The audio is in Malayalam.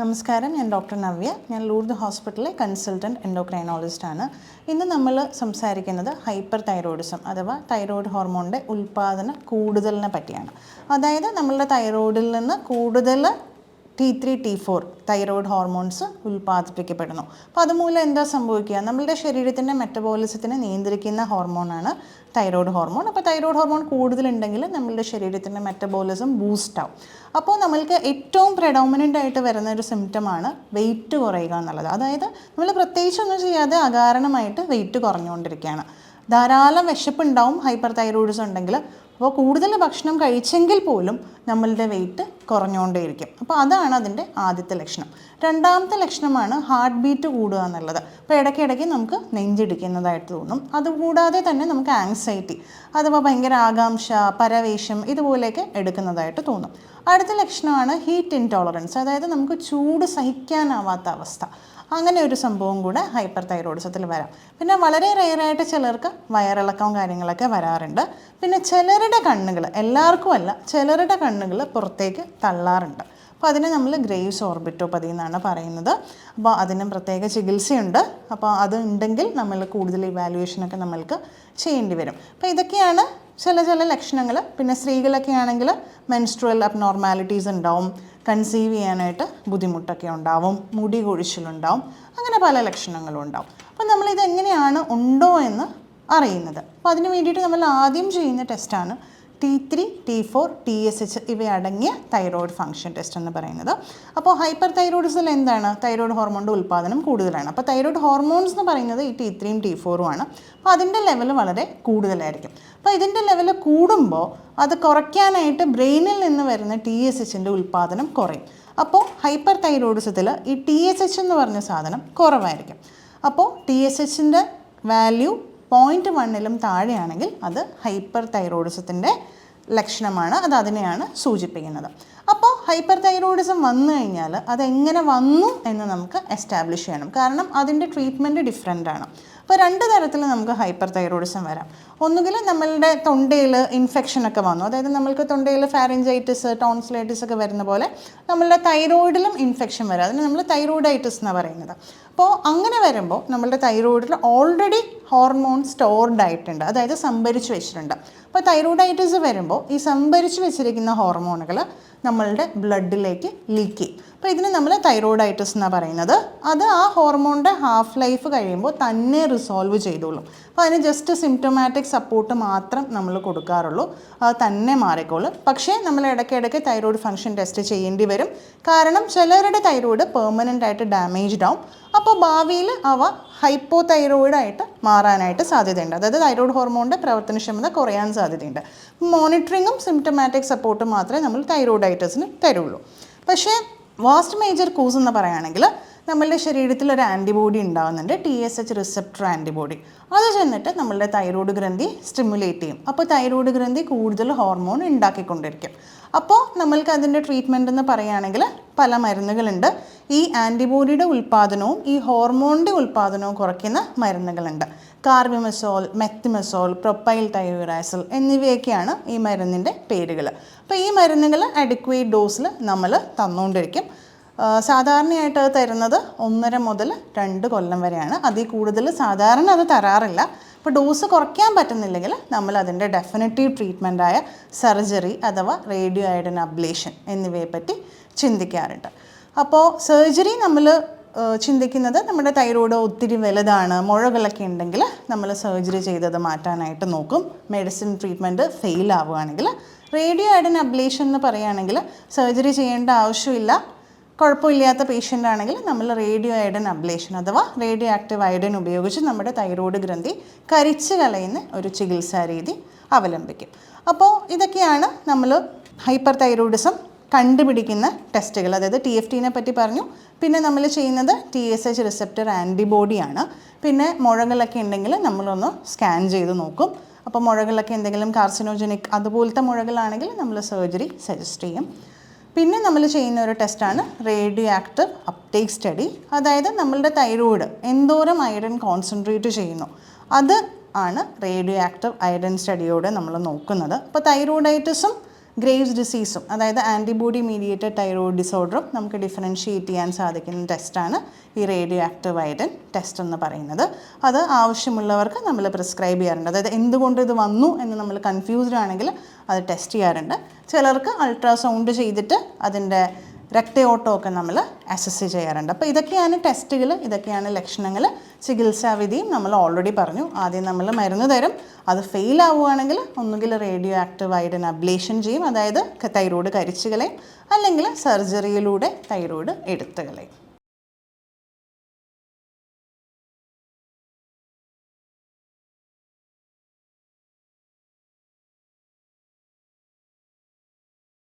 നമസ്കാരം ഞാൻ ഡോക്ടർ നവ്യ. ഞാൻ ലൂർദ് ഹോസ്പിറ്റലിലെ കൺസൾട്ടന്റ് എൻഡോക്രൈനോളജിസ്റ്റ് ആണ്. ഇന്ന് നമ്മൾ സംസാരിക്കുന്നത് ഹൈപ്പർ തൈറോയിഡിസം അഥവാ തൈറോയിഡ് ഹോർമോണിന്റെ ഉൽപ്പാദന കൂടുതലിനെ പറ്റിയാണ്. അതായത് നമ്മളുടെ തൈറോയിഡിൽ നിന്ന് കൂടുതൽ T three T four thyroid hormones ഉൽപ്പാദിപ്പിക്കപ്പെടുന്നു അപ്പോൾ അതുമൂലം എന്താ സംഭവിക്കുക? നമ്മളുടെ ശരീരത്തിന്റെ മെറ്റബോളിസത്തിനെ നിയന്ത്രിക്കുന്ന ഹോർമോണാണ് തൈറോയ്ഡ് ഹോർമോൺ അപ്പോൾ തൈറോയ്ഡ് ഹോർമോൺ കൂടുതലുണ്ടെങ്കിൽ നമ്മളുടെ ശരീരത്തിന്റെ മെറ്റബോളിസം ബൂസ്റ്റ് ആവും. അപ്പോൾ നമ്മൾക്ക് ഏറ്റവും പ്രഡോമിനന്റ് ആയിട്ട് വരുന്ന ഒരു സിംറ്റമാണ് വെയിറ്റ് കുറയുക എന്നുള്ളത്. അതായത് നമ്മൾ പ്രത്യേകിച്ചൊന്നും ചെയ്യാതെ അകാരണമായിട്ട് വെയിറ്റ് കുറഞ്ഞുകൊണ്ടിരിക്കുകയാണ്. ധാരാളം വിശപ്പുണ്ടാവും ഹൈപ്പർ തൈറോയിഡ്സ് ഉണ്ടെങ്കിൽ അപ്പോൾ കൂടുതൽ ഭക്ഷണം കഴിച്ചെങ്കിൽ പോലും നമ്മളുടെ വെയിറ്റ് കുറഞ്ഞുകൊണ്ടേയിരിക്കും. അപ്പോൾ അതാണ് അതിന്റെ ആദ്യത്തെ ലക്ഷണം. രണ്ടാമത്തെ ലക്ഷണമാണ് ഹാർട്ട് ബീറ്റ് കൂടുക എന്നുള്ളത്. അപ്പോൾ ഇടയ്ക്കിടയ്ക്ക് നമുക്ക് നെഞ്ചിടിക്കുന്നതായിട്ട് തോന്നും. അതുകൂടാതെ തന്നെ നമുക്ക് ആങ്സൈറ്റി അഥവാ ഭയങ്കര ആകാംക്ഷ പരവേശം ഇതുപോലെയൊക്കെ എടുക്കുന്നതായിട്ട് തോന്നും. അടുത്ത ലക്ഷണമാണ് ഹീറ്റ് ഇൻടോളറൻസ് അതായത് നമുക്ക് ചൂട് സഹിക്കാനാവാത്ത അവസ്ഥ. അങ്ങനെ ഒരു സംഭവം കൂടെ ഹൈപ്പർ തൈറോയിഡിസത്തിൽ വരാം. പിന്നെ വളരെ റെയറായിട്ട് ചിലർക്ക് വയറിളക്കവും കാര്യങ്ങളൊക്കെ വരാറുണ്ട്. പിന്നെ ചിലരുടെ കണ്ണുകൾ എല്ലാവർക്കും അല്ല ചിലരുടെ കണ്ണുകൾ പുറത്തേക്ക് തള്ളാറുണ്ട്. അപ്പോൾ അതിനെ നമ്മൾ ഗ്രേവ്സ് ഓർബിറ്റോപ്പതി എന്നാണ് പറയുന്നത്. അപ്പോൾ അതിനും പ്രത്യേക ചികിത്സയുണ്ട്. അപ്പോൾ അത് ഉണ്ടെങ്കിൽ നമ്മൾ കൂടുതൽ ഇവാലുവേഷനൊക്കെ നമ്മൾക്ക് ചെയ്യേണ്ടി വരും. അപ്പോൾ ഇതൊക്കെയാണ് ചില ചില ലക്ഷണങ്ങൾ. പിന്നെ സ്ത്രീകളൊക്കെ ആണെങ്കിൽ മെൻസ്ട്രുവൽ അബ്നോർമാലിറ്റീസ് ഉണ്ടാവും. കൺസീവ് ചെയ്യാനായിട്ട് ബുദ്ധിമുട്ടൊക്കെ ഉണ്ടാവും മുടി കൊഴിച്ചിലുണ്ടാവും അങ്ങനെ പല ലക്ഷണങ്ങളും ഉണ്ടാവും. അപ്പം നമ്മളിത് എങ്ങനെയാണ് ഉണ്ടോ എന്ന് അറിയുന്നത്. അപ്പോൾ അതിന് വേണ്ടിയിട്ട് നമ്മൾ ആദ്യം ചെയ്യുന്ന ടെസ്റ്റാണ് T three T four T S H ഇവയടങ്ങിയ thyroid function test എന്ന് പറയുന്നത്. അപ്പോൾ ഹൈപ്പർ തൈറോയിഡിസിൽ എന്താണ്? തൈറോയ്ഡ് ഹോർമോണിന്റെ ഉൽപ്പാദനം കൂടുതലാണ്. അപ്പോൾ തൈറോയ്ഡ് ഹോർമോൺസ് എന്ന് പറയുന്നത് ഈ ടി ത്രീയും ടി ഫോറും ആണ്. അപ്പോൾ അതിന്റെ ലെവൽ വളരെ കൂടുതലായിരിക്കും. അപ്പോൾ ഇതിന്റെ ലെവൽ കൂടുമ്പോൾ അത് കുറയ്ക്കാനായിട്ട് ബ്രെയിനിൽ നിന്ന് വരുന്ന ടി എസ് എച്ചിന്റെ ഉൽപ്പാദനം കുറയും. അപ്പോൾ ഹൈപ്പർ തൈറോയിഡിസത്തിൽ ഈ ടി എസ് എച്ച് എന്ന് പറഞ്ഞ സാധനം കുറവായിരിക്കും. അപ്പോൾ ടി എസ് എച്ചിന്റെ വാല്യൂ പോയിന്റ് വണ്ണിലും താഴെയാണെങ്കിൽ അത് ഹൈപ്പർ തൈറോയിഡിസത്തിന്റെ ലക്ഷണമാണ്. അത് അതിനെയാണ് സൂചിപ്പിക്കുന്നത്. അപ്പോൾ ഹൈപ്പർ തൈറോയിഡിസം വന്നു കഴിഞ്ഞാൽ അതെങ്ങനെ വന്നു എന്ന് നമുക്ക് എസ്റ്റാബ്ലിഷ് ചെയ്യണം. കാരണം അതിന്റെ ട്രീറ്റ്മെന്റ് ഡിഫറെന്റ് ആണ്. അപ്പോൾ രണ്ട് തരത്തിൽ നമുക്ക് ഹൈപ്പർ തൈറോയിഡിസം വരാം. ഒന്നുകിൽ നമ്മളുടെ തൊണ്ടയിൽ ഇൻഫെക്ഷൻ ഒക്കെ വന്നു. അതായത് നമ്മൾക്ക് തൊണ്ടയിൽ ഫാരഞ്ചൈറ്റിസ് ടോൺസിലൈറ്റിസ് ഒക്കെ വരുന്ന പോലെ നമ്മളുടെ തൈറോയിഡിലും ഇൻഫെക്ഷൻ വരാം. അതിന് നമ്മൾ തൈറോയിഡൈറ്റിസ് എന്നാണ് പറയുന്നത്. അപ്പോൾ അങ്ങനെ വരുമ്പോൾ നമ്മളുടെ തൈറോയിഡിൽ ഓൾറെഡി ഹോർമോൺ സ്റ്റോർഡ് ആയിട്ടുണ്ട്. അതായത് സംഭരിച്ചു വെച്ചിട്ടുണ്ട്. അപ്പോൾ തൈറോയിഡൈറ്റിസ് വരുമ്പോൾ ഈ സംഭരിച്ചു വെച്ചിരിക്കുന്ന ഹോർമോണുകൾ നമ്മളുടെ ബ്ലഡിലേക്ക് ലീക്ക് ചെയ്യും. അപ്പോൾ ഇതിന് നമ്മൾ തൈറോയിഡൈറ്റിസ് എന്നാണ് പറയുന്നത്. അത് ആ ഹോർമോണിന്റെ ഹാഫ് ലൈഫ് കഴിയുമ്പോൾ തന്നെ റിസോൾവ് ചെയ്തോളും. അപ്പോൾ അതിന് ജസ്റ്റ് സിംറ്റമാറ്റിക് സപ്പോർട്ട് മാത്രം നമ്മൾ കൊടുക്കാറുള്ളൂ. അത് തന്നെ മാറിക്കോളും. പക്ഷേ നമ്മൾ ഇടയ്ക്കിടയ്ക്ക് തൈറോയ്ഡ് ഫംഗ്ഷൻ ടെസ്റ്റ് ചെയ്യേണ്ടി വരും. കാരണം ചിലരുടെ തൈറോയ്ഡ് പെർമനന്റ് ആയിട്ട് ഡാമേജ്ഡ് ആവും. അപ്പോൾ ഭാവിയിൽ അവ ഹൈപ്പോ തൈറോയിഡായിട്ട് മാറാനായിട്ട് സാധ്യതയുണ്ട്. അതായത് തൈറോയ്ഡ് ഹോർമോണിന്റെ പ്രവർത്തനക്ഷമത കുറയാൻ സാധ്യതയുണ്ട്. മോണിറ്ററിങ്ങും സിംറ്റമാറ്റിക് സപ്പോർട്ടും മാത്രമേ നമ്മൾ തൈറോയിഡൈറ്റിസിന് തരുള്ളൂ. പക്ഷേ വാസ്റ്റ് മേജർ കൂസ് എന്ന് പറയുകയാണെങ്കിൽ നമ്മളുടെ ശരീരത്തിൽ ഒരു ആന്റിബോഡി ഉണ്ടാകുന്നുണ്ട് T S H receptor antibody അത് ചെന്നിട്ട് നമ്മളുടെ തൈറോയ്ഡ് ഗ്രന്ഥി സ്റ്റിമുലേറ്റ് ചെയ്യും. അപ്പോൾ തൈറോയ്ഡ് ഗ്രന്ഥി കൂടുതൽ ഹോർമോൺ ഉണ്ടാക്കിക്കൊണ്ടിരിക്കും. അപ്പോൾ നമ്മൾക്ക് അതിന്റെ ട്രീറ്റ്മെന്റ് എന്ന് പറയുകയാണെങ്കിൽ പല മരുന്നുകളുണ്ട്. ഈ ആന്റിബോഡിയുടെ ഉൽപ്പാദനവും ഈ ഹോർമോണിന്റെ ഉൽപ്പാദനവും കുറയ്ക്കുന്ന മരുന്നുകളുണ്ട്. കാർബിമസോൾ മെത്തിമസോൾ പ്രൊപ്പൈൽ തൈറോയിഡാസൽ എന്നിവയൊക്കെയാണ് ഈ മരുന്നിന്റെ പേരുകൾ അപ്പോൾ ഈ മരുന്നുകൾ അഡിക്വേറ്റ് ഡോസിൽ നമ്മൾ തന്നുകൊണ്ടിരിക്കും സാധാരണയായിട്ട് അത് തരുന്നത് ഒന്നര മുതൽ രണ്ട് കൊല്ലം വരെയാണ്. അതിൽ കൂടുതൽ സാധാരണ അത് തരാറില്ല. അപ്പോൾ ഡോസ് കുറയ്ക്കാൻ പറ്റുന്നില്ലെങ്കിൽ നമ്മൾ അതിന്റെ ഡെഫിനറ്റീവ് ട്രീറ്റ്മെന്റായ സർജറി അഥവാ റേഡിയോ ഐഡൻ അബ്ലേഷൻ എന്നിവയെപ്പറ്റി ചിന്തിക്കാറുണ്ട്. അപ്പോൾ സർജറി നമ്മൾ ചിന്തിക്കുന്നത് നമ്മുടെ തൈറോയ്ഡ് ഒത്തിരി വലുതാണ് മുഴകളൊക്കെ ഉണ്ടെങ്കിൽ നമ്മൾ സർജറി ചെയ്തത് മാറ്റാനായിട്ട് നോക്കും. മെഡിസിൻ ട്രീറ്റ്മെന്റ് ഫെയിൽ ആവുകയാണെങ്കിൽ. റേഡിയോ ഐഡൻ അബ്ലേഷൻ എന്ന് പറയുകയാണെങ്കിൽ സർജറി ചെയ്യേണ്ട ആവശ്യമില്ല. കുഴപ്പമില്ലാത്ത പേഷ്യന്റ് ആണെങ്കിൽ നമ്മൾ റേഡിയോ ഐഡൻ അബ്ലേഷൻ അഥവാ റേഡിയോ ആക്റ്റീവ് ഐഡൻ ഉപയോഗിച്ച് നമ്മുടെ തൈറോയ്ഡ് ഗ്രന്ഥി കരിച്ച് കളയുന്ന ഒരു ചികിത്സാ രീതി അവലംബിക്കും. അപ്പോൾ ഇതൊക്കെയാണ് നമ്മൾ ഹൈപ്പർ തൈറോയിഡിസം കണ്ടുപിടിക്കുന്ന ടെസ്റ്റുകൾ അതായത് ടി എഫ് ടീനെ പറ്റി പറഞ്ഞു. പിന്നെ നമ്മൾ ചെയ്യുന്നത് ടി എസ് എച്ച് റിസെപ്റ്റർ ആന്റിബോഡിയാണ് പിന്നെ മുഴകളൊക്കെ ഉണ്ടെങ്കിൽ നമ്മളൊന്ന് സ്കാൻ ചെയ്ത് നോക്കും. അപ്പോൾ മുഴകളൊക്കെ എന്തെങ്കിലും കാർസിനോജനിക് അതുപോലത്തെ മുഴകളാണെങ്കിൽ നമ്മൾ സർജറി സജസ്റ്റ് ചെയ്യും. പിന്നെ നമ്മൾ ചെയ്യുന്ന ഒരു ടെസ്റ്റാണ് റേഡിയോ ആക്റ്റീവ് അപ്ടേക്ക് സ്റ്റഡി അതായത് നമ്മളുടെ തൈറോയിഡ് എന്തോരം അയഡൻ കോൺസെൻട്രേറ്റ് ചെയ്യുന്നു. അത് ആണ് റേഡിയോ ആക്റ്റീവ് അയഡൻ സ്റ്റഡിയോടെ നമ്മൾ നോക്കുന്നത്. അപ്പോൾ തൈറോയിഡൈറ്റിസും ഗ്രേവ്സ് ഡിസീസും അതായത് ആന്റിബോഡി മീഡിയേറ്റഡ് തൈറോയിഡ് ഡിസോർഡറും നമുക്ക് ഡിഫറൻഷിയേറ്റ് ചെയ്യാൻ സാധിക്കുന്ന ടെസ്റ്റാണ് ഈ റേഡിയോ ആക്റ്റീവ് ഐഡൻ ടെസ്റ്റ് എന്ന് പറയുന്നത്. അത് ആവശ്യമുള്ളവർക്ക് നമ്മൾ പ്രിസ്ക്രൈബ് ചെയ്യാറുണ്ട്. അതായത് എന്തുകൊണ്ട് ഇത് വന്നു എന്ന് നമ്മൾ കൺഫ്യൂസ്ഡ് ആണെങ്കിൽ അത് ടെസ്റ്റ് ചെയ്യാറുണ്ട്. ചിലർക്ക് അൾട്രാസൗണ്ട് ചെയ്തിട്ട് അതിന്റെ രക്തയോട്ടമൊക്കെ നമ്മൾ അസസ് ചെയ്യാറുണ്ട്. അപ്പോൾ ഇതൊക്കെയാണ് ടെസ്റ്റുകൾ ഇതൊക്കെയാണ് ലക്ഷണങ്ങൾ. ചികിത്സാവിധിയും നമ്മൾ ഓൾറെഡി പറഞ്ഞു. ആദ്യം നമ്മൾ മരുന്ന് തരും. അത് ഫെയിൽ ആവുകയാണെങ്കിൽ ഒന്നുകിൽ റേഡിയോ ആക്റ്റീവ് ആയിട്ട് അബ്ലേഷൻ ചെയ്യും. അതായത് തൈറോയ്ഡ് കരിച്ചു കളയും അല്ലെങ്കിൽ സർജറിയിലൂടെ തൈറോയ്ഡ് എടുത്തു കളയും